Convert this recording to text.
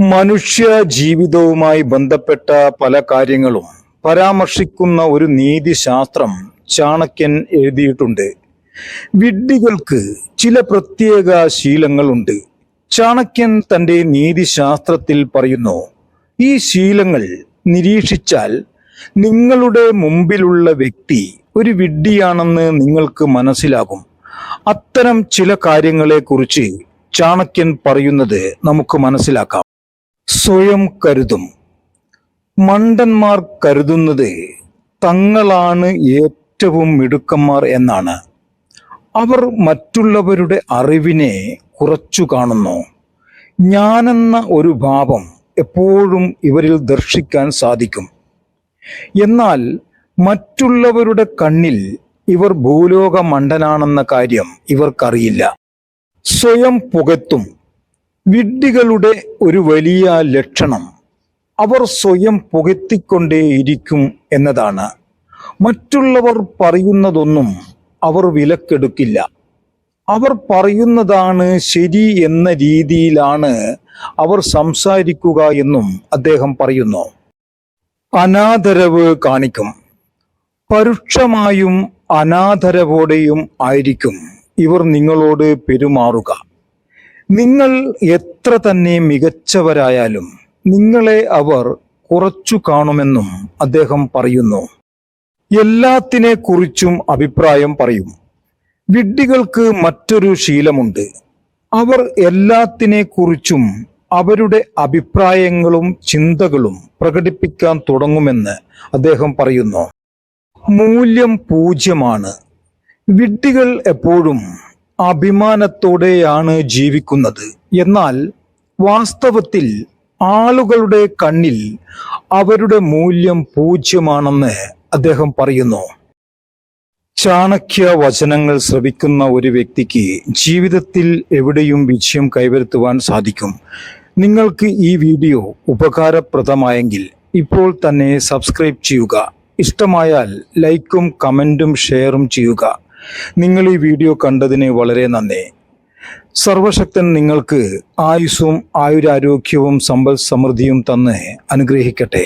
മനുഷ്യ ജീവിതവുമായി ബന്ധപ്പെട്ട പല കാര്യങ്ങളും പരാമർശിക്കുന്ന ഒരു നീതിശാസ്ത്രം ചാണക്യൻ എഴുതിയിട്ടുണ്ട്. വിഡ്ഢികൾക്ക് ചില പ്രത്യേക ശീലങ്ങളുണ്ട്. ചാണക്യൻ തന്റെ നീതിശാസ്ത്രത്തിൽ പറയുന്നു ഈ ശീലങ്ങൾ നിരീക്ഷിച്ചാൽ നിങ്ങളുടെ മുമ്പിലുള്ള വ്യക്തി ഒരു വിഡ്ഢിയാണെന്ന് നിങ്ങൾക്ക് മനസ്സിലാകും. അത്തരം ചില കാര്യങ്ങളെക്കുറിച്ച് ചാണക്യൻ പറയുന്നത് നമുക്ക് മനസ്സിലാക്കാം. സ്വയം കരുതും. മണ്ടന്മാർ കരുതുന്നത് തങ്ങളാണ് ഏറ്റവും മിടുക്കന്മാർ എന്നാണ്. അവർ മറ്റുള്ളവരുടെ അറിവിനെ കുറച്ചു കാണുന്നു. ഞാനെന്ന ഒരു ഭാവം എപ്പോഴും ഇവരിൽ ദർശിക്കാൻ സാധിക്കും. എന്നാൽ മറ്റുള്ളവരുടെ കണ്ണിൽ ഇവർ ഭൂലോക മണ്ടനാണെന്ന കാര്യം ഇവർക്കറിയില്ല. സ്വയം പുകത്തും വിഡ്ഢികളുടെ ഒരു വലിയ ലക്ഷണം അവർ സ്വയം പുകത്തിക്കൊണ്ടേയിരിക്കും എന്നതാണ്. മറ്റുള്ളവർ പറയുന്നതൊന്നും അവർ വിലക്കെടുക്കില്ല. അവർ പറയുന്നതാണ് ശരി എന്ന രീതിയിലാണ് അവർ സംസാരിക്കുക എന്നും അദ്ദേഹം പറയുന്നു. അനാദരവ് കാണിക്കും. പരുക്ഷമായും അനാദരവോടെയും ആയിരിക്കും ഇവർ നിങ്ങളോട് പെരുമാറുക. നിങ്ങൾ എത്ര തന്നെ മികച്ചവരായാലും നിങ്ങളെ അവർ കുറച്ചു കാണുമെന്നും അദ്ദേഹം പറയുന്നു. എല്ലാത്തിനെ കുറിച്ചും അഭിപ്രായം പറയും. വിഡ്ഢികൾക്ക് മറ്റൊരു ശീലമുണ്ട്. അവർ എല്ലാത്തിനെ കുറിച്ചും അവരുടെ അഭിപ്രായങ്ങളും ചിന്തകളും പ്രകടിപ്പിക്കാൻ തുടങ്ങുമെന്ന് അദ്ദേഹം പറയുന്നു. മൂല്യം പൂജ്യമാണ്. വിഡ്ഢികൾ എപ്പോഴും അഭിമാനത്തോടെയാണ് ജീവിക്കുന്നത്. എന്നാൽ വാസ്തവത്തിൽ ആളുകളുടെ കണ്ണിൽ അവരുടെ മൂല്യം പൂജ്യമാണെന്ന് അദ്ദേഹം പറയുന്നു. ചാണക്യ വചനങ്ങൾ ശ്രവിക്കുന്ന ഒരു വ്യക്തിക്ക് ജീവിതത്തിൽ എവിടെയും വിജയം കൈവരുത്തുവാൻ സാധിക്കും. നിങ്ങൾക്ക് ഈ വീഡിയോ ഉപകാരപ്രദമായെങ്കിൽ ഇപ്പോൾ തന്നെ സബ്സ്ക്രൈബ് ചെയ്യുക. ഇഷ്ടമായാൽ ലൈക്കും കമന്റും ഷെയറും ചെയ്യുക. നിങ്ങൾ ഈ വീഡിയോ കണ്ടതിന് വളരെ നന്ദി. സർവശക്തൻ നിങ്ങൾക്ക് ആയുസ്സും ആയുരാരോഗ്യവും സമ്പൽ സമൃദ്ധിയും തന്ന് അനുഗ്രഹിക്കട്ടെ.